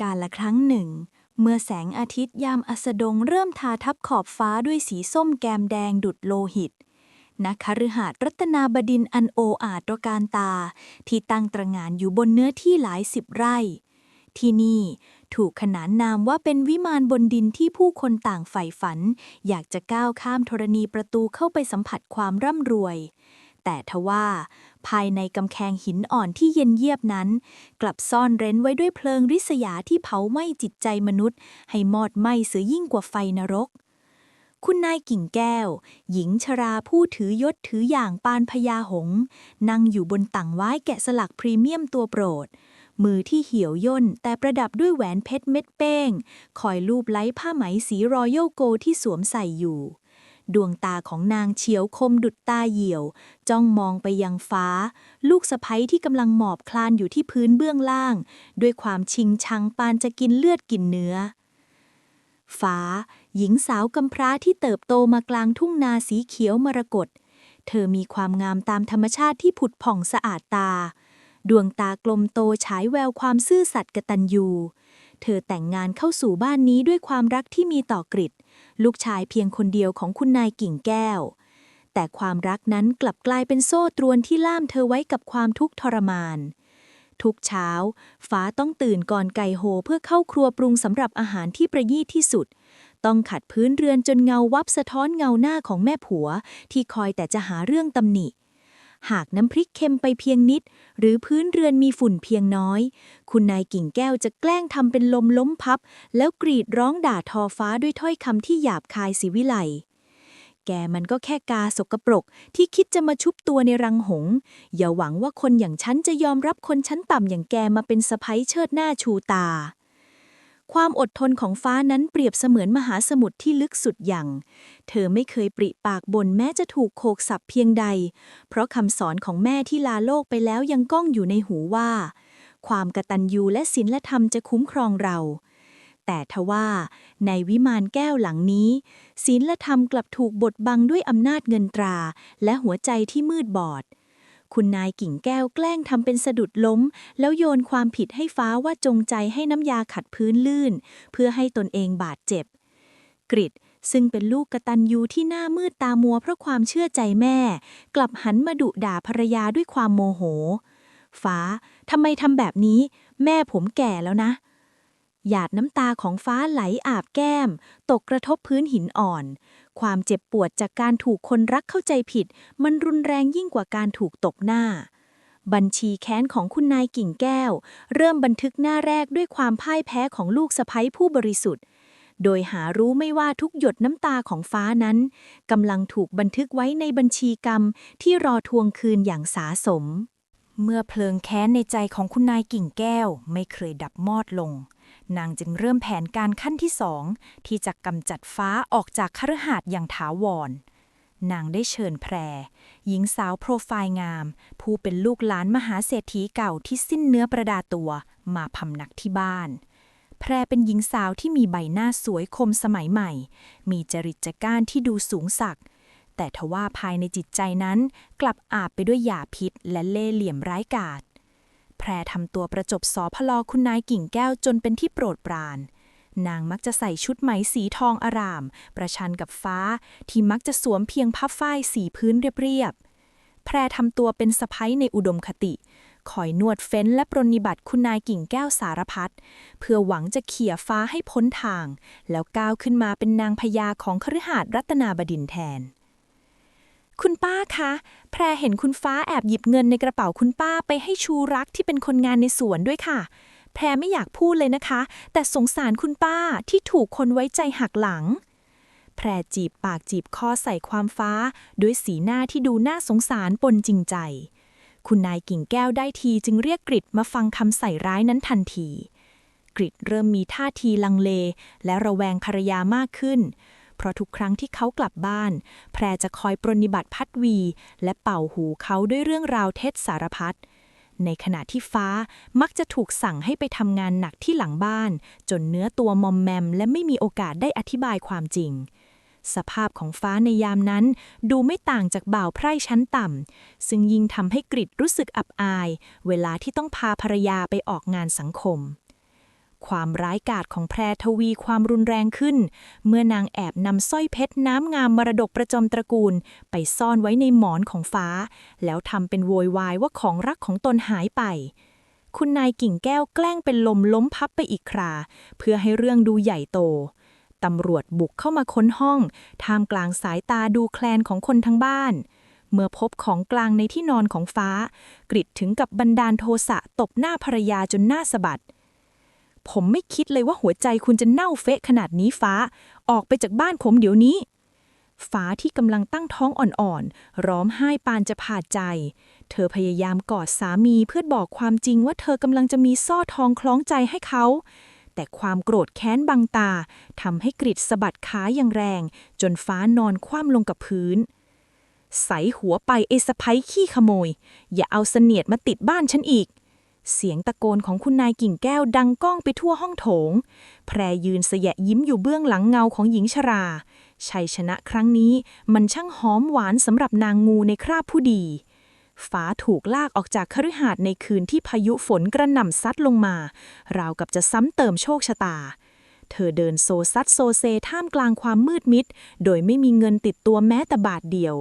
กาลละครั้งหนึ่ง เมื่อแสงอาทิตย์ยามอัสดงเริ่มทาทับขอบฟ้าด้วยสีส้มแกมแดงดุดโลหิตณคฤหาสน์รัตนาบดินอันโออาจตระการตา ที่ตั้งตระงานอยู่บนเนื้อที่หลายสิบไร่ ที่นี่ถูกขนานนามว่าเป็นวิมานบนดินที่ผู้คนต่างใฝ่ฝัน อยากจะก้าวข้ามธรณีประตูเข้าไปสัมผัสความร่ำรวย แต่ทว่า ภายในกำแพงหินอ่อนที่เย็นเยียบนั้น กลับซ่อนเร้นไว้ด้วยเพลิงริษยาที่เผาไหม้จิตใจมนุษย์ ให้มอดไหม้เสือยิ่งกว่าไฟนรก คุณนายกิ่งแก้ว หญิงชราผู้ถือยศถืออย่างปานพญาหง นั่งอยู่บนต่างไว้แกะสลักพรีเมียมตัวโปรดมือที่เหี่ยวย่นแต่ประดับด้วยแหวนเพชรเม็ดเป้ง คอยลูบไล้ผ้าไหมสีรอยัลโกที่สวมใส่อยู่ ดวงตาของนางเฉียวคมดุดตาเหี่ยว จ้องมองไปยังฟ้า ลูกสะใภ้ที่กำลังหมอบคลานอยู่ที่พื้นเบื้องล่าง ด้วยความชิงชังปานจะกินเลือดกินเนื้อ ฟ้า หญิงสาวกำพร้าที่เติบโตมากลางทุ่งนาสีเขียวมรกตเธอมีความงามตามธรรมชาติที่ผุดผ่องสะอาดตา ดวงตากลมโตฉายแววความซื่อสัตย์กตัญญูเธอแต่งงานเข้าสู่บ้านนี้ด้วยความรักที่มีต่อกริด ลูกชายเพียงคนเดียวของคุณนายกิ่งแก้ว แต่ความรักนั้นกลับกลายเป็นโซ่ตรวนที่ล่ามเธอไว้กับความทุกข์ทรมาน ทุกเช้า ฟ้าต้องตื่นก่อนไก่โหเพื่อเข้าครัวปรุงสำหรับอาหารที่ประยีตที่สุด ต้องขัดพื้นเรือนจนเงาวับสะท้อนเงาหน้าของแม่ผัว ที่คอยแต่จะหาเรื่องตำหนิ หากน้ำพริกเค็มไปเพียงนิด หรือพื้นเรือนมีฝุ่นเพียงน้อย คุณนายกิ่งแก้วจะแกล้งทำเป็นลมล้มพับ แล้วกรีดร้องด่าทอฟ้าด้วยถ้อยคำที่หยาบคายสิวิไลแกมันก็แค่กาสกปรก ที่คิดจะมาชุบตัวในรังหงส์อย่าหวังว่าคนอย่างฉันจะยอมรับคนชั้นต่ำอย่างแกมาเป็นสะพ้ยเชิดหน้าชูตา ความอดทนของฟ้านั้นเปรียบเสมือนมหาสมุทรที่ลึกสุดอย่าง เธอไม่เคยปริปากบ่นแม้จะถูกโขกสับเพียงใด เพราะคำสอนของแม่ที่ลาโลกไปแล้วยังก้องอยู่ในหูว่า ความกตัญญูและศีลธรรมจะคุ้มครองเรา แต่ทว่าในวิมานแก้วหลังนี้ ศีลธรรมกลับถูกบดบังด้วยอำนาจเงินตรา และหัวใจที่มืดบอด คุณนายกิ่งแก้วแกล้งทำเป็นสะดุดล้ม แล้วโยนความผิดให้ฟ้าว่าจงใจให้น้ำยาขัดพื้นลื่น เพื่อให้ตนเองบาดเจ็บ กริดซึ่งเป็นลูกกระตัญญูที่หน้ามืดตามัวเพราะความเชื่อใจแม่ กลับหันมาดุด่าภรรยาด้วยความโมโห ฟ้าทำไมทำแบบนี้ แม่ผมแก่แล้วนะ หยาดน้ำตาของฟ้าไหลอาบแก้ม ตกกระทบพื้นหินอ่อน ความเจ็บปวดจากการถูกคนรักเข้าใจผิด มันรุนแรงยิ่งกว่าการถูกตกหน้า บัญชีแค้นของคุณนายกิ่งแก้ว เริ่มบันทึกหน้าแรกด้วยความพ่ายแพ้ของลูกสะใภ้ผู้บริสุทธิ์ โดยหารู้ไม่ว่าทุกหยดน้ำตาของฟ้านั้นกำลังถูกบันทึกไว้ในบัญชีกรรมที่รอทวงคืนอย่างสาสม เมื่อเพลิงแค้นในใจของคุณนายกิ่งแก้วไม่เคยดับมอดลง นางจึงเริ่มแผนการขั้นที่สองที่จะกำจัดฟ้าออกจากคฤหาสน์อย่างถาวร นางได้เชิญแพร หญิงสาวโปรไฟล์งาม ผู้เป็นลูกหลานมหาเศรษฐีเก่าที่สิ้นเนื้อประดาตัวมาพำนักที่บ้าน แพรเป็นหญิงสาวที่มีใบหน้าสวยคมสมัยใหม่ มีจริตจักร้านที่ดูสูงสักแต่ทว่าภายในจิตใจนั้น กลับอาบไปด้วยยาพิษและเล่ห์เหลี่ยมร้ายกาจ พรทำตัวประจบสอพลอคุณนายกิ่งแก้วจนเป็นที่โปรดปราน นางมักจะใส่ชุดไหมสีทองอาราม ประชันกับฟ้า ที่มักจะสวมเพียงผ้าฝ้ายสีพื้นเรียบๆแพรทำตัวเป็นสะพ้ยในอุดมคติคอยนวดเฟ้นและปรนนิบัติคุณนายกิ่งแก้วสารพัดเพื่อหวังจะเขี่ยฟ้าให้พ้นทาง แล้วก้าวขึ้นมาเป็นนางพญาของคฤหาสน์รัตนาบดินทร์แทน คุณป้าคะ แพรเห็นคุณฟ้าแอบหยิบเงินในกระเป๋าคุณป้าไปให้ชูรักที่เป็นคนงานในสวนด้วยค่ะ แพรไม่อยากพูดเลยนะคะ แต่สงสารคุณป้าที่ถูกคนไว้ใจหักหลัง แพรจีบปากจีบคอใส่ความฟ้า ด้วยสีหน้าที่ดูน่าสงสารปนจริงใจ คุณนายกิ่งแก้วได้ทีจึงเรียกกริดมาฟังคำใส่ร้ายนั้นทันที กริดเริ่มมีท่าทีลังเล และระแวงภรรยามากขึ้น ราะทุกครั้งที่เขากลับบ้าน แพรจะคอยปรนิบัติพัดวี และเป่าหูเขาด้วยเรื่องราวเท็จสารพัดในขณะที่ฟ้ามักจะถูกสั่งให้ไปทำงานหนักที่หลังบ้าน จนเนื้อตัวมอมแมม และไม่มีโอกาสได้อธิบายความจริง สภาพของฟ้าในยามนั้นดูไม่ต่างจากบ่าวไพร่ชั้นต่ำ ซึ่งยิ่งทำให้กริดรู้สึกอับอาย เวลาที่ต้องพาภรรยาไปออกงานสังคม ความร้ายกาจของแพรทวีความรุนแรงขึ้น เมื่อนางแอบนำสร้อยเพชรน้ำงามมรดกประจำตระกูล ไปซ่อนไว้ในหมอนของฟ้า แล้วทำเป็นโวยวายว่าของรักของตนหายไป คุณนายกิ่งแก้วแกล้งเป็นลมล้มพับไปอีกครา เพื่อให้เรื่องดูใหญ่โตตำรวจบุกเข้ามาค้นห้อง ท่ามกลางสายตาดูแคลนของคนทั้งบ้าน เมื่อพบของกลางในที่นอนของฟ้า กริดถึงกับบันดาลโทสะตบหน้าภรรยาจนหน้าสะบัด ผมไม่คิดเลยว่าหัวใจคุณจะเน่าเฟะขนาดนี้ฟ้า ออกไปจากบ้านผมเดี๋ยวนี้ฟ้าที่กำลังตั้งท้องอ่อนๆ ร้องไห้ปานจะผ่าใจ เธอพยายามกอดสามีเพื่อบอกความจริงว่าเธอกำลังจะมีซ่อทองคล้องใจให้เขา แต่ความโกรธแค้นบังตาทำให้กริดสะบัดขาอย่างแรง จนฟ้านอนคว่ำลงกับพื้น ใสหัวไปไอ้สะพ้ยขี้ขโมย อย่าเอาเสนียดมาติดบ้านฉันอีก เสียงตะโกนของคุณนายกิ่งแก้วดังก้องไปทั่วห้องโถง แพรยืนเสยะยิ้มอยู่เบื้องหลังเงาของหญิงชรา ชัยชนะครั้งนี้มันช่างหอมหวานสำหรับนางงูในคราบผู้ดี ฟ้าถูกลากออกจากคฤหาสน์ในคืนที่พายุฝนกระหน่ำซัดลงมา ราวกับจะซ้ำเติมโชคชะตา เธอเดินโซซัดโซเซท่ามกลางความมืดมิด โดยไม่มีเงินติดตัวแม้แต่บาทเดียว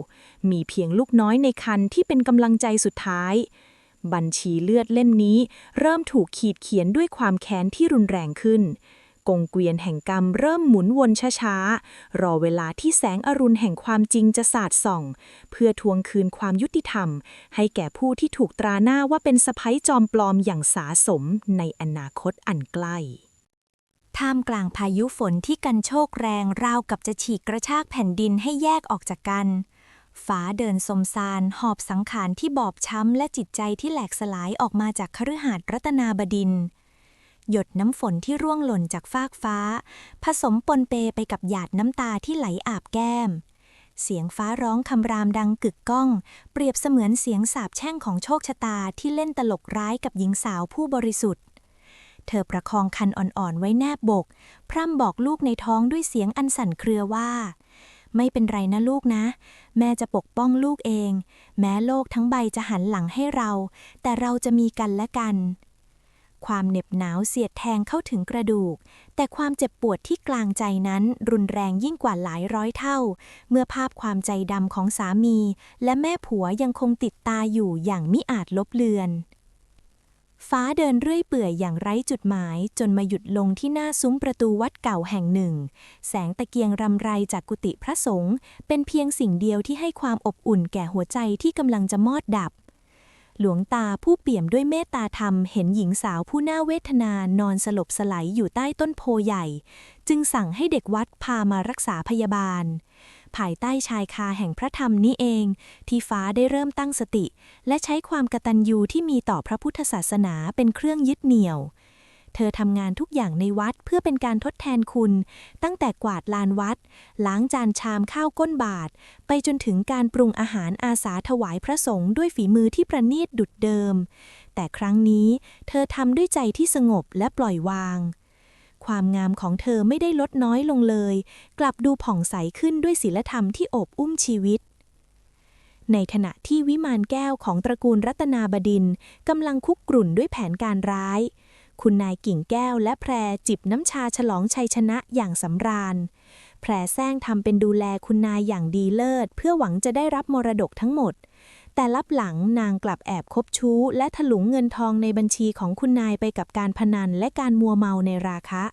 มีเพียงลูกน้อยในคันที่เป็นกำลังใจสุดท้าย บัญชีเลือดเล่มนี้ เริ่มถูกขีดเขียนด้วยความแค้นที่รุนแรงขึ้น กงเกวียนแห่งกรรมเริ่มหมุนวนช้าๆ รอเวลาที่แสงอรุณแห่งความจริงจะสาดส่อง เพื่อทวงคืนความยุติธรรม ให้แก่ผู้ที่ถูกตราหน้าว่าเป็นสะพ้ยจอมปลอมอย่างสาสมในอนาคตอันใกล้ท่ามกลางพายุฝนที่กันโชกแรงราวกับจะฉีกกระชากแผ่นดินให้แยกออกจากกัน ฟ้าเดินสมซานหอบสังขารที่บอบช้ำ และจิตใจที่แหลกสลายออกมาจากคฤหาสน์รัตนาบดิน หยดน้ำฝนที่ร่วงหล่นจากฟากฟ้า ผสมปนเปไปกับหยาดน้ำตาที่ไหลอาบแก้ม เสียงฟ้าร้องคำรามดังกึกก้อง เปรียบเสมือนเสียงสาบแช่งของโชคชะตาที่เล่นตลกร้ายกับหญิงสาวผู้บริสุทธิ์เธอประคองคันอ่อนๆไว้แนบบก พร่ำบอกลูกในท้องด้วยเสียงอันสั่นเครือว่า ไม่เป็นไรนะลูกนะ แม่จะปกป้องลูกเอง แม้โลกทั้งใบจะหันหลังให้เรา แต่เราจะมีกันและกัน ความเหน็บหนาวเสียดแทงเข้าถึงกระดูก แต่ความเจ็บปวดที่กลางใจนั้นรุนแรงยิ่งกว่าหลายร้อยเท่า เมื่อภาพความใจดำของสามี และแม่ผัวยังคงติดตาอยู่อย่างมิอาจลบเลือน ฟ้าเดินเรื่อยเปื่อยอย่างไร้จุดหมาย จนมาหยุดลงที่หน้าซุ้มประตูวัดเก่าแห่งหนึ่ง แสงตะเกียงรำไรจากกุฏิพระสงฆ์เป็นเพียงสิ่งเดียวที่ให้ความอบอุ่นแก่หัวใจที่กำลังจะมอดดับ หลวงตาผู้เปี่ยมด้วยเมตตาธรรมเห็นหญิงสาวผู้น่าเวทนานอนสลบสลายอยู่ใต้ต้นโพใหญ่ จึงสั่งให้เด็กวัดพามารักษาพยาบาล ภายใต้ชายคาแห่งพระธรรมนี้เอง ที่ฟ้าได้เริ่มตั้งสติ และใช้ความกตัญญูที่มีต่อพระพุทธศาสนาเป็นเครื่องยึดเหนี่ยว เธอทำงานทุกอย่างในวัดเพื่อเป็นการทดแทนคุณ ตั้งแต่กวาดลานวัด ล้างจานชามข้าวก้นบาท ไปจนถึงการปรุงอาหารอาสาถวายพระสงฆ์ด้วยฝีมือที่ประณีตดุดเดิม แต่ครั้งนี้เธอทำด้วยใจที่สงบและปล่อยวาง ความงามของเธอไม่ได้ลดน้อยลงเลย กลับดูผ่องใสขึ้นด้วยศีลธรรมที่โอบอุ้มชีวิต ในขณะที่วิมานแก้วของตระกูลรัตนาบดินกำลังคุกกรุ่นด้วยแผนการร้าย คุณนายกิ่งแก้วและแพรจิบน้ำชาฉลองชัยชนะอย่างสำราญ แพรแซงทำเป็นดูแลคุณนายอย่างดีเลิศ เพื่อหวังจะได้รับมรดกทั้งหมด แต่ลับหลังนางกลับแอบคบชู้ และถลุงเงินทองในบัญชีของคุณนายไปกับการพนันและการมัวเมาในราคะ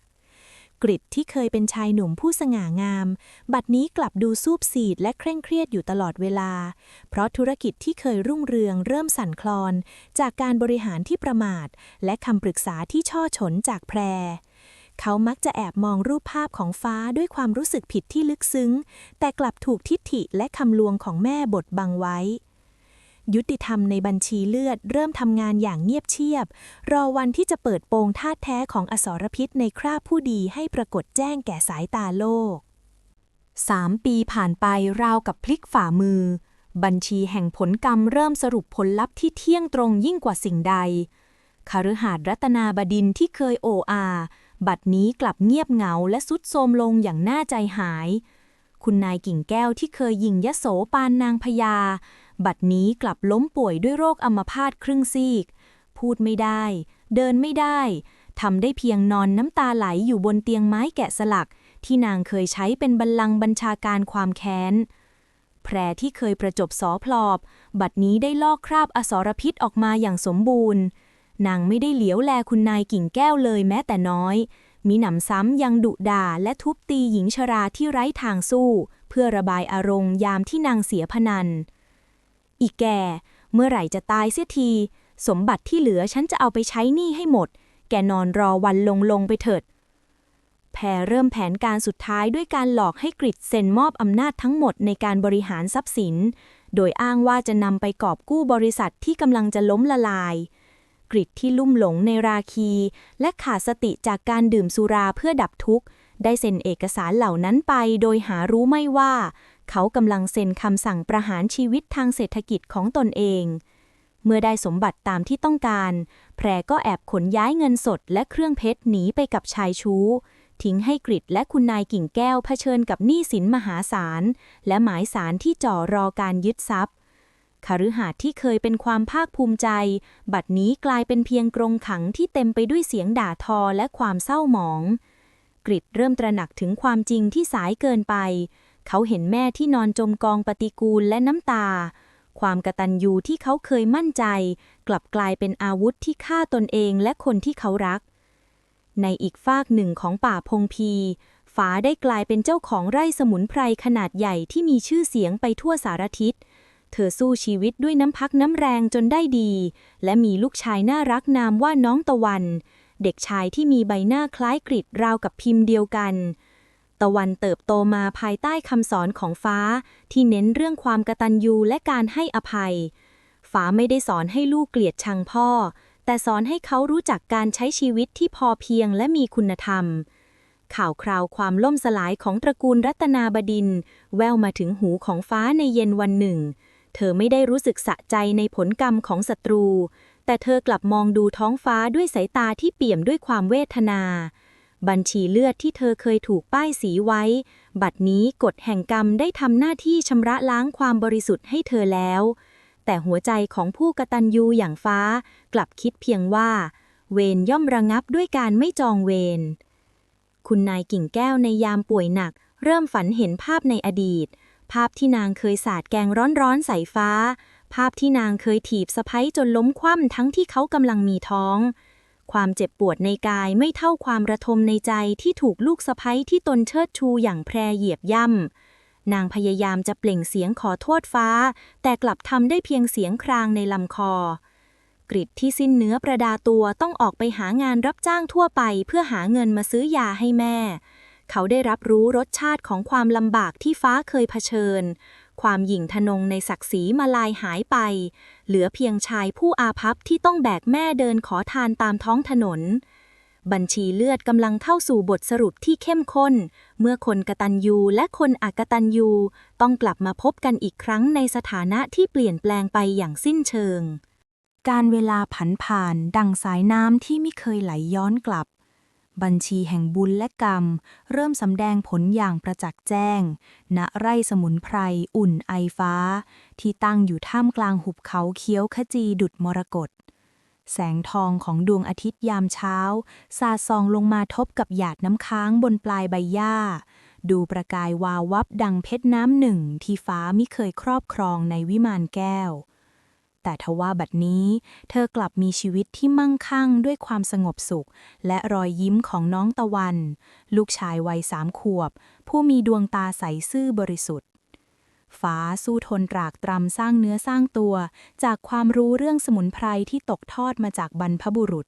กริดที่เคยเป็นชายหนุ่มผู้สง่างาม บัดนี้กลับดูซูบซีดและเคร่งเครียดอยู่ตลอดเวลา เพราะธุรกิจที่เคยรุ่งเรืองเริ่มสั่นคลอน จากการบริหารที่ประมาท และคำปรึกษาที่ช่อฉนจากแพรเขามักจะแอบมองรูปภาพของฟ้าด้วยความรู้สึกผิดที่ลึกซึ้ง แต่กลับถูกทิฐิและคำลวงของแม่บดบังไว้ ยุติธรรมในบัญชีเลือด เริ่มทำงานอย่างเงียบเชียบ รอวันที่จะเปิดโปงธาตุแท้ของอสรพิษในคราบผู้ดีให้ปรากฏแจ้งแก่สายตาโลกสามปีผ่านไปราวกับพลิกฝ่ามือ บัญชีแห่งผลกรรมเริ่มสรุปผลลัพธ์ที่เที่ยงตรงยิ่งกว่าสิ่งใดคฤหาสน์รัตนาบดินที่เคยโออา บัดนี้กลับเงียบเหงาและสุดโทมลงอย่างน่าใจหาย คุณนายกิ่งแก้วที่เคยยิงยโสปานนางพญา บัดนี้กลับล้มป่วยด้วยโรคอัมพาตครึ่งซีก พูดไม่ได้ เดินไม่ได้ทำได้เพียงนอนน้ำตาไหลอยู่บนเตียงไม้แกะสลัก ที่นางเคยใช้เป็นบัลลังก์บัญชาการความแค้น แพรที่เคยประจบสอพลอบ บัดนี้ได้ลอกคราบอสรพิษออกมาอย่างสมบูรณ์ นางไม่ได้เหลียวแลคุณนายกิ่งแก้วเลยแม้แต่น้อย มีหนำซ้ำยังดุด่าและทุบตีหญิงชราที่ไร้ทางสู้ เพื่อระบายอารมณ์ยามที่นางเสียพนัน อีแก่ เมื่อไหร่จะตายเสียที สมบัติที่เหลือฉันจะเอาไปใช้หนี้ให้หมด แกนอนรอวันลงลงไปเถิด แพรเริ่มแผนการสุดท้ายด้วยการหลอกให้กริดเซ็นมอบอำนาจทั้งหมดในการบริหารทรัพย์สิน โดยอ้างว่าจะนำไปกอบกู้บริษัทที่กำลังจะล้มละลายกริดที่ลุ่มหลงในราคี และขาดสติจากการดื่มสุราเพื่อดับทุกข์ ได้เซ็นเอกสารเหล่านั้นไปโดยหารู้ไม่ว่าเขากำลังเซ็นคำสั่งประหารชีวิตทางเศรษฐกิจของตนเอง เมื่อได้สมบัติตามที่ต้องการ แพรก็แอบขนย้ายเงินสดและเครื่องเพชรหนีไปกับชายชู้ ทิ้งให้กริดและคุณนายกิ่งแก้วเผชิญกับหนี้สินมหาศาล และหมายสารที่จ่อรอการยึดทรัพย์คฤหาสน์ที่เคยเป็นความภาคภูมิใจ บัดนี้กลายเป็นเพียงกรงขังที่เต็มไปด้วยเสียงด่าทอและความเศร้าหมอง กริดเริ่มตระหนักถึงความจริงที่สายเกินไป เขาเห็นแม่ที่นอนจมกองปฏิกูลและน้ำตา ความกระตัญญูที่เขาเคยมั่นใจ กลับกลายเป็นอาวุธที่ฆ่าตนเองและคนที่เขารัก ในอีกฟากหนึ่งของป่าพงพีฟ้าได้กลายเป็นเจ้าของไร่สมุนไพรขนาดใหญ่ที่มีชื่อเสียงไปทั่วสารทิศ เธอสู้ชีวิตด้วยน้ำพักน้ำแรงจนได้ดี และมีลูกชายน่ารักนามว่าน้องตะวัน เด็กชายที่มีใบหน้าคล้ายกริดราวกับพิมพ์เดียวกัน ตะวันเติบโตมาภายใต้คำสอนของฟ้า ที่เน้นเรื่องความกตัญญูและการให้อภัย ฟ้าไม่ได้สอนให้ลูกเกลียดชังพ่อ แต่สอนให้เขารู้จักการใช้ชีวิตที่พอเพียงและมีคุณธรรม ข่าวคราวความล่มสลายของตระกูลรัตนาบดิน แววมาถึงหูของฟ้าในเย็นวันหนึ่ง เธอไม่ได้รู้สึกสะใจในผลกรรมของศัตรู แต่เธอกลับมองดูท้องฟ้าด้วยสายตาที่เปี่ยมด้วยความเวทนา บัญชีเลือดที่เธอเคยถูกป้ายสีไว้ บัดนี้กฎแห่งกรรมได้ทำหน้าที่ชำระล้างความบริสุทธิ์ให้เธอแล้ว แต่หัวใจของผู้กตัญญูอย่างฟ้ากลับคิดเพียงว่า เวรย่อมระงับด้วยการไม่จองเวรคุณนายกิ่งแก้วในยามป่วยหนัก เริ่มฝันเห็นภาพในอดีต ภาพที่นางเคยสาดแกงร้อนๆใส่ฟ้า ภาพที่นางเคยถีบสะพ้ยจนล้มคว่ำทั้งที่เขากำลังมีท้อง ความเจ็บปวดในกายไม่เท่าความระทมในใจที่ถูกลูกสะพ้ยที่ตนเชิดชูอย่างแพรเหยียบย่ำ นางพยายามจะเปล่งเสียงขอโทษฟ้า แต่กลับทำได้เพียงเสียงครางในลำคอ กริดที่สิ้นเนื้อประดาตัวต้องออกไปหางานรับจ้างทั่วไปเพื่อหาเงินมาซื้อยาให้แม่ เขาได้รับรู้รสชาติของความลำบากที่ฟ้าเคยเผชิญ ความหยิ่งทนงในศักดิ์ศรีมาลายหายไป เหลือเพียงชายผู้อาภัพที่ต้องแบกแม่เดินขอทานตามท้องถนน บัญชีเลือดกำลังเข้าสู่บทสรุปที่เข้มข้น เมื่อคนกตัญญูและคนอกตัญญูต้องกลับมาพบกันอีกครั้งในสถานะที่เปลี่ยนแปลงไปอย่างสิ้นเชิง การเวลาผันผ่านดังสายน้ำที่ไม่เคยไหลย้อนกลับ บัญชีแห่งบุญและกรรม เริ่มสำแดงผลอย่างประจักษ์แจ้ง ณไร่สมุนไพรอุ่นไอฟ้า ที่ตั้งอยู่ท่ามกลางหุบเขาเคี้ยวขจีดุดมรกตแสงทองของดวงอาทิตย์ยามเช้า สาดส่องลงมาทบกับหยาดน้ำค้างบนปลายใบหญ้า ดูประกายวาววับดังเพชรน้ำหนึ่งที่ฟ้ามิเคยครอบครองในวิมานแก้ว แต่ทว่าบัดนี้ เธอกลับมีชีวิตที่มั่งคั่งด้วยความสงบสุข และรอยยิ้มของน้องตะวัน ลูกชายวัยสามขวบ ผู้มีดวงตาใสซื่อบริสุทธิ์ฟ้าสู้ทนตรากตรำสร้างเนื้อสร้างตัว จากความรู้เรื่องสมุนไพรที่ตกทอดมาจากบรรพบุรุษ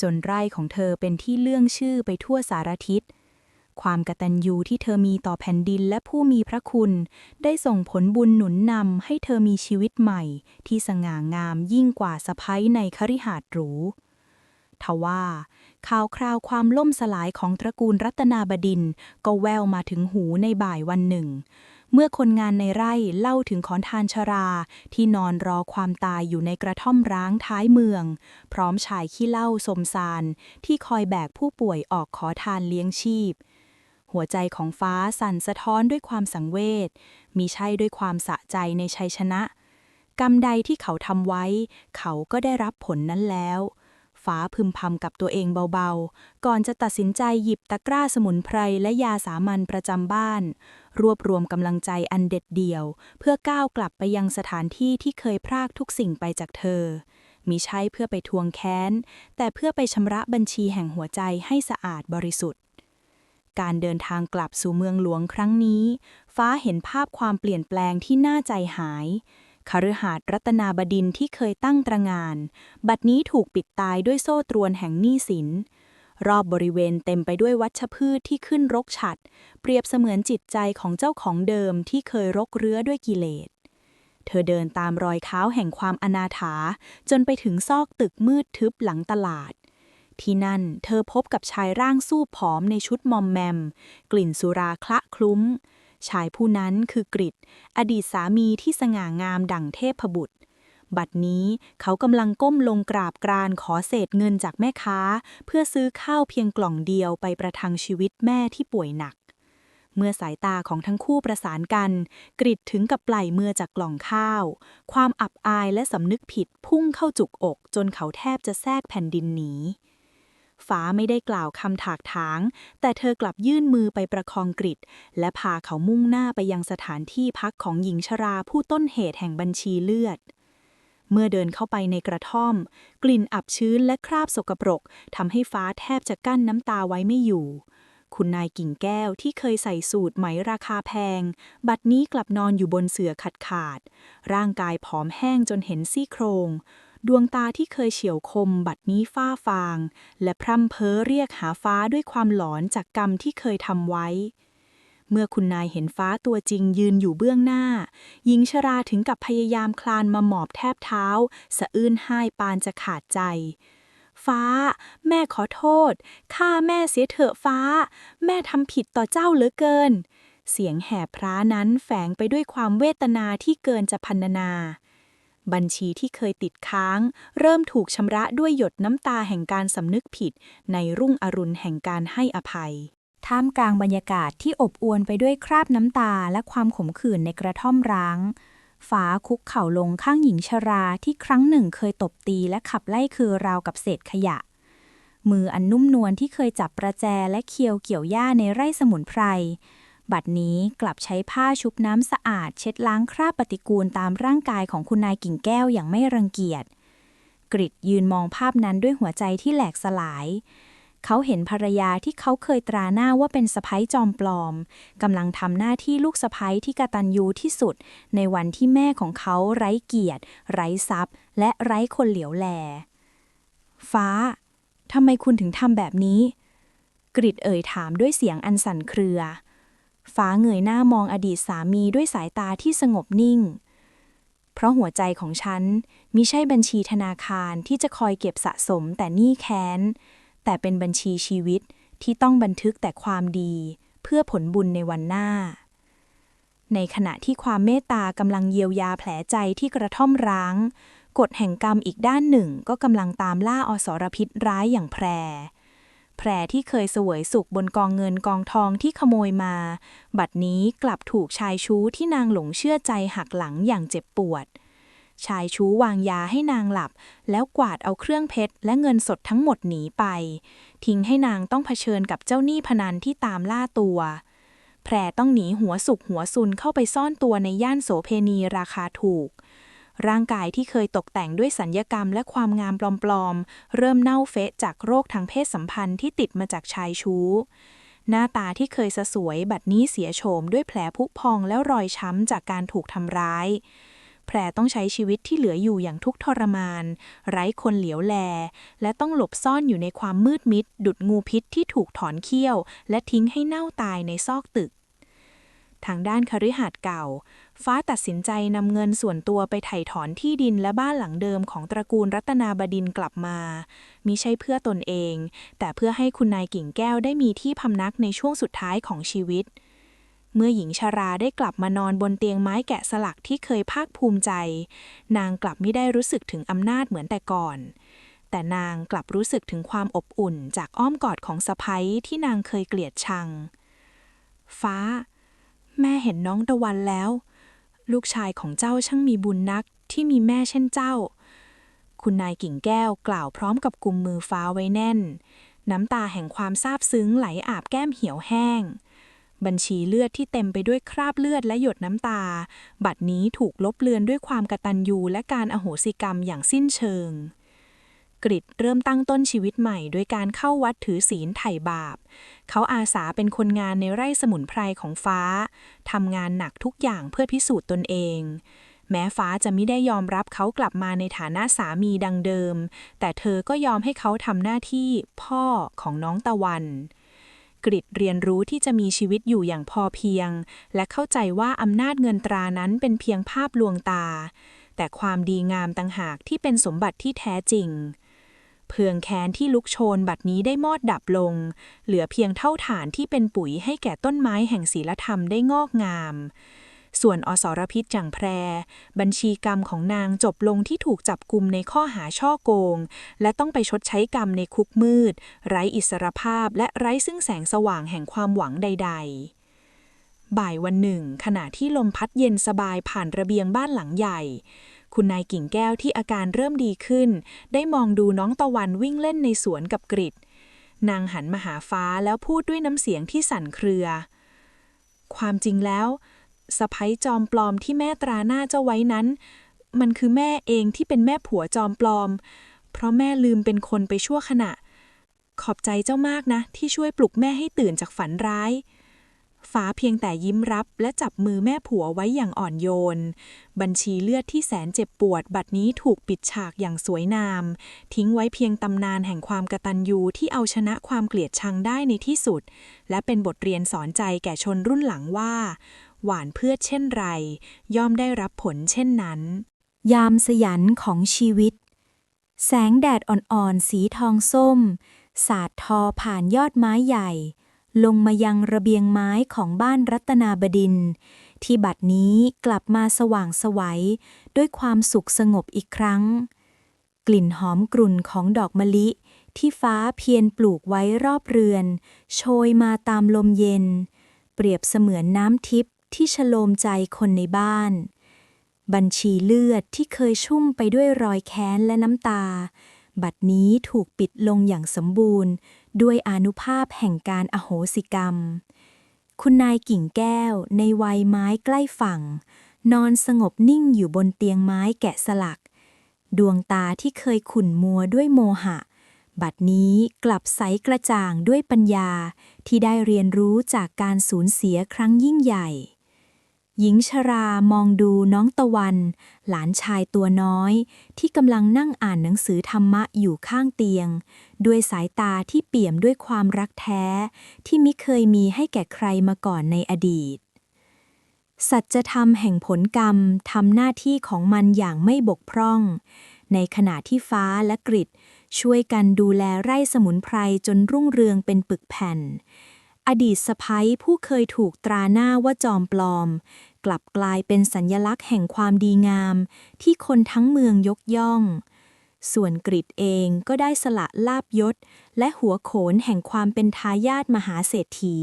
จนไร่ของเธอเป็นที่เลื่องชื่อไปทั่วสารทิศ ความกตัญญูที่เธอมีต่อแผ่นดินและผู้มีพระคุณ ได้ส่งผลบุญหนุนนำให้เธอมีชีวิตใหม่ ที่สง่างามยิ่งกว่าสะพ้ยในคฤหาสน์หรูทว่าข่าวคราวความล่มสลายของตระกูลรัตนาบดินก็แววมาถึงหูในบ่ายวันหนึ่ง เมื่อคนงานในไร่เล่าถึงขอนทานชราที่นอนรอความตายอยู่ในกระท่อมร้างท้ายเมือง พร้อมชายขี้เล้าสมสารที่คอยแบกผู้ป่วยออกขอทานเลี้ยงชีพ หัวใจของฟ้าสั่นสะท้อนด้วยความสังเวชมีใช่ด้วยความสะใจในชัยชนะ กรรมใดที่เขาทำไว้ เขาก็ได้รับผลนั้นแล้ว ฟ้าพึมพำกับตัวเองเบาๆ ก่อนจะตัดสินใจหยิบตะกร้าสมุนไพรและยาสามัญประจำบ้าน รวบรวมกำลังใจอันเด็ดเดี่ยว เพื่อก้าวกลับไปยังสถานที่ที่เคยพรากทุกสิ่งไปจากเธอมิใช่เพื่อไปทวงแค้น แต่เพื่อไปชำระบัญชีแห่งหัวใจให้สะอาดบริสุทธิ์ การเดินทางกลับสู่เมืองหลวงครั้งนี้ ฟ้าเห็นภาพความเปลี่ยนแปลงที่น่าใจหายคฤหาสน์รัตนาบดินที่เคยตั้งตระงาน บัดนี้ถูกปิดตายด้วยโซ่ตรวนแห่งหนี้สิน รอบบริเวณเต็มไปด้วยวัชพืชที่ขึ้นรกฉัด เปรียบเสมือนจิตใจของเจ้าของเดิมที่เคยรกเรื้อด้วยกิเลส เธอเดินตามรอยเท้าแห่งความอนาถา จนไปถึงซอกตึกมืดทึบหลังตลาด ที่นั่น เธอพบกับชายร่างสู้ผอมในชุดมอมแมม กลิ่นสุราคละคลุ้ม ชายผู้นั้นคือกริดอดีตสามีที่สง่างามดั่งเทพบุตร บัดนี้เขากำลังก้มลงกราบกรานขอเศษเงินจากแม่ค้า เพื่อซื้อข้าวเพียงกล่องเดียวไปประทังชีวิตแม่ที่ป่วยหนักเมื่อสายตาของทั้งคู่ประสานกัน กริดถึงกับไปล่อยมือจากกล่องข้าว ความอับอายและสำนึกผิดพุ่งเข้าจุกอกจนเขาแทบจะแทรกแผ่นดินหนี ฟ้าไม่ได้กล่าวคำถากถาง แต่เธอกลับยื่นมือไปประคองกริดและพาเขามุ่งหน้าไปยังสถานที่พักของหญิงชราผู้ต้นเหตุแห่งบัญชีเลือด เมื่อเดินเข้าไปในกระท่อม กลิ่นอับชื้นและคราบสกปรกทำให้ฟ้าแทบจะกั้นน้ำตาไว้ไม่อยู่คุณนายกิ่งแก้วที่เคยใส่สูตรไหมราคาแพง บัดนี้กลับนอนอยู่บนเสื่อขาดขาด ร่างกายผอมแห้งจนเห็นซี่โครง ดวงตาที่เคยเฉียวคมบัดนี้ฝ้าฟาง และพร่ำเพ้อเรียกหาฟ้าด้วยความหลอนจากกรรมที่เคยทำไว้ เมื่อคุณนายเห็นฟ้าตัวจริงยืนอยู่เบื้องหน้า หญิงชราถึงกับพยายามคลานมาหมอบแทบเท้า สะอื้นไห้ปานจะขาดใจ ฟ้า แม่ขอโทษข้าแม่เสียเถอะฟ้า แม่ทำผิดต่อเจ้าเหลือเกินเสียงแห่พระนั้นแฝงไปด้วยความเวทนาที่เกินจะพรรณนา บัญชีที่เคยติดค้าง เริ่มถูกชำระด้วยหยดน้ำตาแห่งการสำนึกผิด ในรุ่งอรุณแห่งการให้อภัย ท่ามกลางบรรยากาศที่อบอวลไปด้วยคราบน้ำตาและความขมขื่นในกระท่อมร้างฟ้าคุกเข่าลงข้างหญิงชราที่ครั้งหนึ่งเคยตบตีและขับไล่คือราวกับเศษขยะ มืออันนุ่มนวลที่เคยจับประแจและเคียวเกี่ยวหญ้าในไร่สมุนไพร บัดนี้กลับใช้ผ้าชุบน้ำสะอาด เช็ดล้างคราบปฏิกูลตามร่างกายของคุณนายกิ่งแก้วอย่างไม่รังเกียจ กริดยืนมองภาพนั้นด้วยหัวใจที่แหลกสลาย เขาเห็นภรรยาที่เขาเคยตราหน้าว่าเป็นสะพ้ยจอมปลอมกำลังทำหน้าที่ลูกสะพ้ยที่กตัญญูที่สุด ในวันที่แม่ของเขาไร้เกียรติ ไร้ทรัพย์ และไร้คนเหลียวแล ฟ้าทำไมคุณถึงทำแบบนี้ กริดเอ่ยถามด้วยเสียงอันสั่นเครือ ฟ้าเงยหน้ามองอดีตสามีด้วยสายตาที่สงบนิ่ง เพราะหัวใจของฉันมิใช่บัญชีธนาคารที่จะคอยเก็บสะสมแต่หนี้แค้น แต่เป็นบัญชีชีวิตที่ต้องบันทึกแต่ความดี เพื่อผลบุญในวันหน้า ในขณะที่ความเมตตากำลังเยียวยาแผลใจที่กระท่อมร้าง กฎแห่งกรรมอีกด้านหนึ่งก็กำลังตามล่าอสรพิษร้ายอย่างแพร แพรที่เคยเสวยสุขบนกองเงินกองทองที่ขโมยมา บัดนี้กลับถูกชายชู้ที่นางหลงเชื่อใจหักหลังอย่างเจ็บปวด ชายชู้วางยาให้นางหลับ แล้วกวาดเอาเครื่องเพชรและเงินสดทั้งหมดหนีไป ทิ้งให้นางต้องเผชิญกับเจ้าหนี้พนันที่ตามล่าตัวแพรต้องหนีหัวสุกหัวซุนเข้าไปซ่อนตัวในย่านโสเพณีราคาถูก ร่างกายที่เคยตกแต่งด้วยสัญญกรรมและความงามปลอมๆ เริ่มเน่าเฟะจากโรคทางเพศสัมพันธ์ที่ติดมาจากชายชู้ หน้าตาที่เคยสสวยบัดนี้เสียโฉมด้วยแผลผุพองและรอยช้ำจากการถูกทำร้ายแพรต้องใช้ชีวิตที่เหลืออยู่อย่างทุกข์ทรมาน ไร้คนเหลียวแล และต้องหลบซ่อนอยู่ในความมืดมิด ดุดงูพิษที่ถูกถอนเขี้ยว และทิ้งให้เน่าตายในซอกตึก ทางด้านคฤหาสน์เก่า ฟ้าตัดสินใจนำเงินส่วนตัวไปไถ่ถอนที่ดินและบ้านหลังเดิมของตระกูลรัตนาบดินกลับมา มิใช่เพื่อตนเอง แต่เพื่อให้คุณนายกิ่งแก้วได้มีที่พำนักในช่วงสุดท้ายของชีวิต เมื่อหญิงชาราได้กลับมานอนบนเตียงไม้แกะสลักที่เคยภาคภูมิใจ นางกลับไม่ได้รู้สึกถึงอำนาจเหมือนแต่ก่อน แต่นางกลับรู้สึกถึงความอบอุ่นจากอ้อมกอดของสะพ้ยที่นางเคยเกลียดชัง ฟ้า แม่เห็นน้องตะวันแล้ว ลูกชายของเจ้าช่างมีบุญนักที่มีแม่เช่นเจ้า คุณนายกิ่งแก้วกล่าวพร้อมกับกุมมือฟ้าไว้แน่น น้ำตาแห่งความซาบซึ้งไหลอาบแก้มเหี่ยวแห้ง บัญชีเลือดที่เต็มไปด้วยคราบเลือดและหยดน้ำตา บัดนี้ถูกลบเลือนด้วยความกตัญญูและการอโหสิกรรมอย่างสิ้นเชิง กริดเริ่มตั้งต้นชีวิตใหม่โดยการเข้าวัดถือศีลไถ่บาป เขาอาสาเป็นคนงานในไร่สมุนไพรของฟ้า ทำงานหนักทุกอย่างเพื่อพิสูจน์ตนเอง แม้ฟ้าจะไม่ได้ยอมรับเขากลับมาในฐานะสามีดังเดิม แต่เธอก็ยอมให้เขาทำหน้าที่พ่อของน้องตะวันกริดเรียนรู้ที่จะมีชีวิตอยู่อย่างพอเพียง และเข้าใจว่าอำนาจเงินตรานั้นเป็นเพียงภาพลวงตา แต่ความดีงามต่างหากที่เป็นสมบัติที่แท้จริง เพืองแค้นที่ลุกโชนบัดนี้ได้มอดดับลง เหลือเพียงเท่าฐานที่เป็นปุ๋ยให้แก่ต้นไม้แห่งศีลธรรมได้งอกงาม ส่วนอสรพิษจังแพร บัญชีกรรมของนางจบลงที่ถูกจับกลุมในข้อหาช่อโกง และต้องไปชดใช้กรรมในคุกมืด ไร้อิสรภาพและไร้ซึ่งแสงสว่างแห่งความหวังใด ๆบ่ายวันหนึ่ง ขณะที่ลมพัดเย็นสบายผ่านระเบียงบ้านหลังใหญ่ คุณนายกิ่งแก้วที่อาการเริ่มดีขึ้น ได้มองดูน้องตะวันวิ่งเล่นในสวนกับกริดนางหันมาหาฟ้าแล้วพูดด้วยน้ำเสียงที่สั่นเครือ ความจริงแล้วสะพ้ยจอมปลอมที่แม่ตราหน้าเจ้าไว้นั้น มันคือแม่เองที่เป็นแม่ผัวจอมปลอม เพราะแม่ลืมเป็นคนไปชั่วขณะ ขอบใจเจ้ามากนะ ที่ช่วยปลุกแม่ให้ตื่นจากฝันร้าย ฟ้าเพียงแต่ยิ้มรับ และจับมือแม่ผัวไว้อย่างอ่อนโยน บัญชีเลือดที่แสนเจ็บปวด บัดนี้ถูกปิดฉากอย่างสวยงาม ทิ้งไว้เพียงตำนานแห่งความกตัญญูที่เอาชนะความเกลียดชังได้ในที่สุด และเป็นบทเรียนสอนใจแก่ชนรุ่นหลังว่า หวานเพื่อเช่นไร ย่อมได้รับผลเช่นนั้น ยามสยันของชีวิต แสงแดดอ่อนๆสีทองส้ม สาดทอผ่านยอดไม้ใหญ่ ลงมายังระเบียงไม้ของบ้านรัตนาบดิน ที่บัดนี้กลับมาสว่างไสวัยด้วยความสุขสงบอีกครั้ง กลิ่นหอมกรุ่นของดอกมะลิ ที่ฟ้าเพียรปลูกไว้รอบเรือน โชยมาตามลมเย็น เปรียบเสมือนน้ำทิพย์ที่ฉโลมใจคนในบ้าน บัญชีเลือดที่เคยชุ่มไปด้วยรอยแค้นและน้ำตา บัดนี้ถูกปิดลงอย่างสมบูรณ์ ด้วยอนุภาพแห่งการอโหสิกรรม คุณนายกิ่งแก้วในวัยไม้ใกล้ฝั่ง นอนสงบนิ่งอยู่บนเตียงไม้แกะสลัก ดวงตาที่เคยขุ่นมัวด้วยโมหะ บัดนี้กลับใสกระจ่างด้วยปัญญาที่ได้เรียนรู้จากการสูญเสียครั้งยิ่งใหญ่ หญิงชรามองดูน้องตะวัน หลานชายตัวน้อย ที่กำลังนั่งอ่านหนังสือธรรมะอยู่ข้างเตียง ด้วยสายตาที่เปี่ยมด้วยความรักแท้ ที่มิเคยมีให้แก่ใครมาก่อนในอดีต สัจธรรมแห่งผลกรรมทำหน้าที่ของมันอย่างไม่บกพร่อง ในขณะที่ฟ้าและกริดช่วยกันดูแลไร่สมุนไพรจนรุ่งเรืองเป็นปึกแผ่น อดีตสะพ้ยผู้เคยถูกตราหน้าว่าจอมปลอม กลับกลายเป็นสัญญลักษณ์แห่งความดีงาม ที่คนทั้งเมืองยกย่อง ส่วนกริดเองก็ได้สละลาบยศ และหัวโขนแห่งความเป็นทายาทมหาเศรษฐี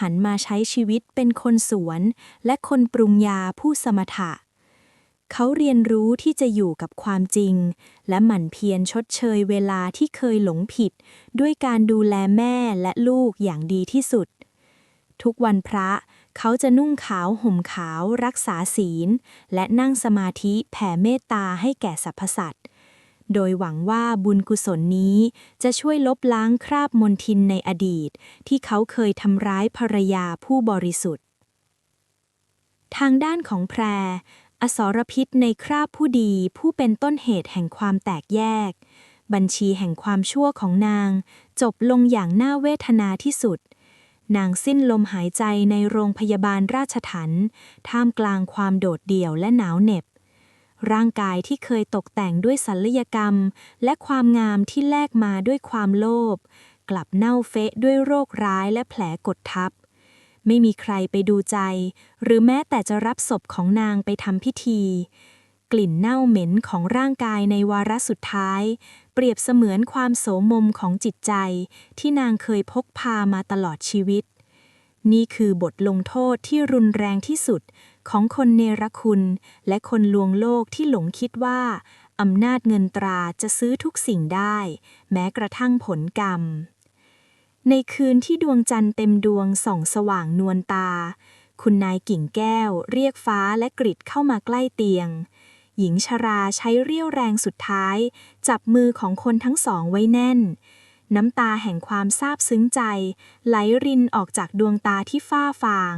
หันมาใช้ชีวิตเป็นคนสวน และคนปรุงยาผู้สมถะ เขาเรียนรู้ที่จะอยู่กับความจริง และหมั่นเพียรชดเชยเวลาที่เคยหลงผิด ด้วยการดูแลแม่และลูกอย่างดีที่สุด ทุกวันพระเขาจะนุ่งขาวห่มขาวรักษาศีล และนั่งสมาธิแผ่เมตตาให้แก่สรรพสัตว์ โดยหวังว่าบุญกุศลนี้จะช่วยลบล้างคราบมนทินในอดีต ที่เขาเคยทำร้ายภรรยาผู้บริสุทธิ์ ทางด้านของแพร อสรพิษในคราบผู้ดีผู้เป็นต้นเหตุแห่งความแตกแยก บัญชีแห่งความชั่วของนาง จบลงอย่างน่าเวทนาที่สุด นางสิ้นลมหายใจในโรงพยาบาลราชทันท่ามกลางความโดดเดี่ยวและหนาวเหน็บ ร่างกายที่เคยตกแต่งด้วยศัลยกรรม และความงามที่แลกมาด้วยความโลภกลับเน่าเฟะด้วยโรคร้ายและแผลกดทับ ไม่มีใครไปดูใจ หรือแม้แต่จะรับศพของนางไปทำพิธี กลิ่นเน่าเหม็นของร่างกายในวาระสุดท้าย เปรียบเสมือนความโสมมของจิตใจ ที่นางเคยพกพามาตลอดชีวิต นี่คือบทลงโทษที่รุนแรงที่สุดของคนเนรคุณ และคนลวงโลกที่หลงคิดว่าอำนาจเงินตราจะซื้อทุกสิ่งได้ แม้กระทั่งผลกรรม ในคืนที่ดวงจันทร์เต็มดวงส่องสว่างนวลตา คุณนายกิ่งแก้ว เรียกฟ้าและกริดเข้ามาใกล้เตียง หญิงชราใช้เรี่ยวแรงสุดท้าย จับมือของคนทั้งสองไว้แน่น น้ำตาแห่งความซาบซึ้งใจ ไหลรินออกจากดวงตาที่ฝ้าฟาง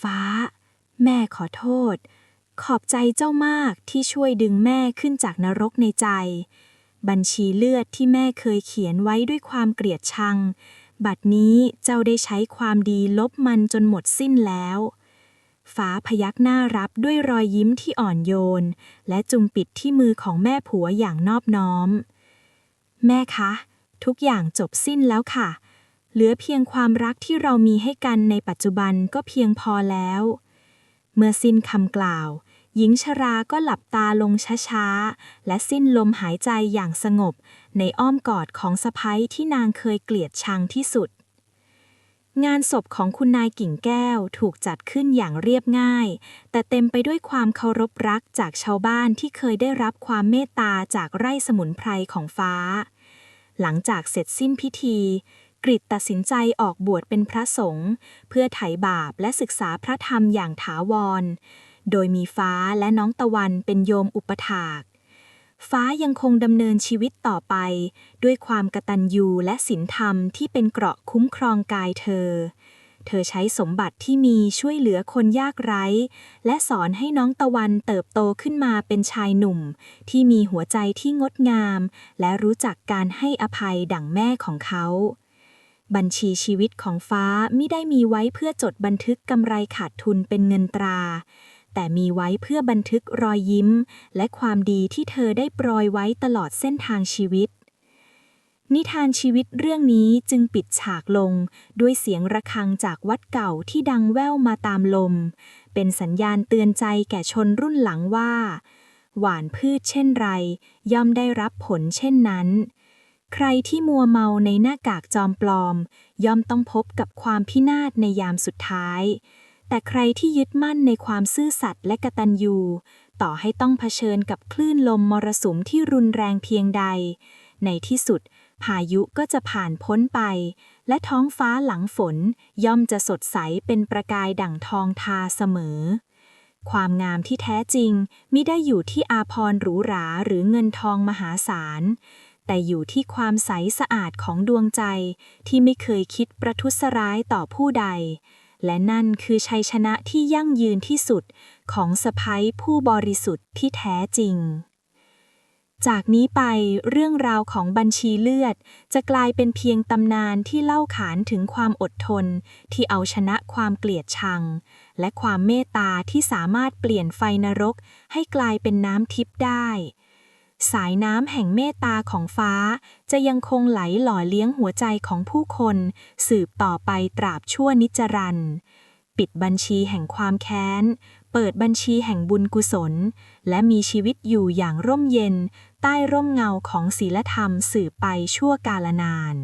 ฟ้า แม่ขอโทษ ขอบใจเจ้ามากที่ช่วยดึงแม่ขึ้นจากนรกในใจ บัญชีเลือดที่แม่เคยเขียนไว้ด้วยความเกลียดชัง บัดนี้เจ้าได้ใช้ความดีลบมันจนหมดสิ้นแล้วฟ้าพยักหน้ารับด้วยรอยยิ้มที่อ่อนโยน และจุมปิดที่มือของแม่ผัวอย่างนอบน้อม แม่คะ ทุกอย่างจบสิ้นแล้วค่ะ เหลือเพียงความรักที่เรามีให้กันในปัจจุบันก็เพียงพอแล้ว เมื่อสิ้นคำกล่าว หญิงชราก็หลับตาลงช้าๆ และสิ้นลมหายใจอย่างสงบ ในอ้อมกอดของสะพ้ยที่นางเคยเกลียดชังที่สุด งานศพของคุณนายกิ่งแก้วถูกจัดขึ้นอย่างเรียบง่าย แต่เต็มไปด้วยความเคารพรักจากชาวบ้านที่เคยได้รับความเมตตาจากไร่สมุนไพรของฟ้า หลังจากเสร็จสิ้นพิธีกริตตัดสินใจออกบวชเป็นพระสงฆ์เพื่อไถ่บาปและศึกษาพระธรรมอย่างถาวร โดยมีฟ้าและน้องตะวันเป็นโยมอุปถาก ฟ้ายังคงดำเนินชีวิตต่อไป ด้วยความกตัญญูและศีลธรรมที่เป็นเกราะคุ้มครองกายเธอ เธอใช้สมบัติที่มีช่วยเหลือคนยากไร้ และสอนให้น้องตะวันเติบโตขึ้นมาเป็นชายหนุ่ม ที่มีหัวใจที่งดงาม และรู้จักการให้อภัยดั่งแม่ของเขาบัญชีชีวิตของฟ้าไม่ได้มีไว้เพื่อจดบันทึกกำไรขาดทุนเป็นเงินตรา แต่มีไว้เพื่อบันทึกรอยยิ้ม และความดีที่เธอได้โปรยไว้ตลอดเส้นทางชีวิต นิทานชีวิตเรื่องนี้จึงปิดฉากลง ด้วยเสียงระฆังจากวัดเก่าที่ดังแว่วมาตามลม เป็นสัญญาณเตือนใจแก่ชนรุ่นหลังว่า หวานพืชเช่นไร ย่อมได้รับผลเช่นนั้นใครที่มัวเมาในหน้ากากจอมปลอม ย่อมต้องพบกับความพินาศในยามสุดท้าย แต่ใครที่ยึดมั่นในความซื่อสัตย์และกตัญญูต่อให้ต้องเผชิญกับคลื่นลมมรสุมที่รุนแรงเพียงใด ในที่สุด พายุก็จะผ่านพ้นไป และท้องฟ้าหลังฝนย่อมจะสดใสเป็นประกายดั่งทองทาเสมอ ความงามที่แท้จริงมิได้อยู่ที่อาพรณ์หรูหราหรือเงินทองมหาศาล แต่อยู่ที่ความใสสะอาดของดวงใจที่ไม่เคยคิดประทุษร้ายต่อผู้ใด และนั่นคือชัยชนะที่ยั่งยืนที่สุดของสะพ้ยผู้บริสุทธิ์ที่แท้จริง จากนี้ไปเรื่องราวของบัญชีเลือด จะกลายเป็นเพียงตำนานที่เล่าขานถึงความอดทน ที่เอาชนะความเกลียดชัง และความเมตตาที่สามารถเปลี่ยนไฟนรกให้กลายเป็นน้ำทิพย์ได้ สายน้ำแห่งเมตตาของฟ้า จะยังคงไหลหล่อเลี้ยงหัวใจของผู้คน สืบต่อไปตราบชั่วนิจรันดร์ปิดบัญชีแห่งความแค้น เปิดบัญชีแห่งบุญกุศล และมีชีวิตอยู่อย่างร่มเย็น ใต้ร่มเงาของศีลธรรมสืบไปชั่วกาลนาน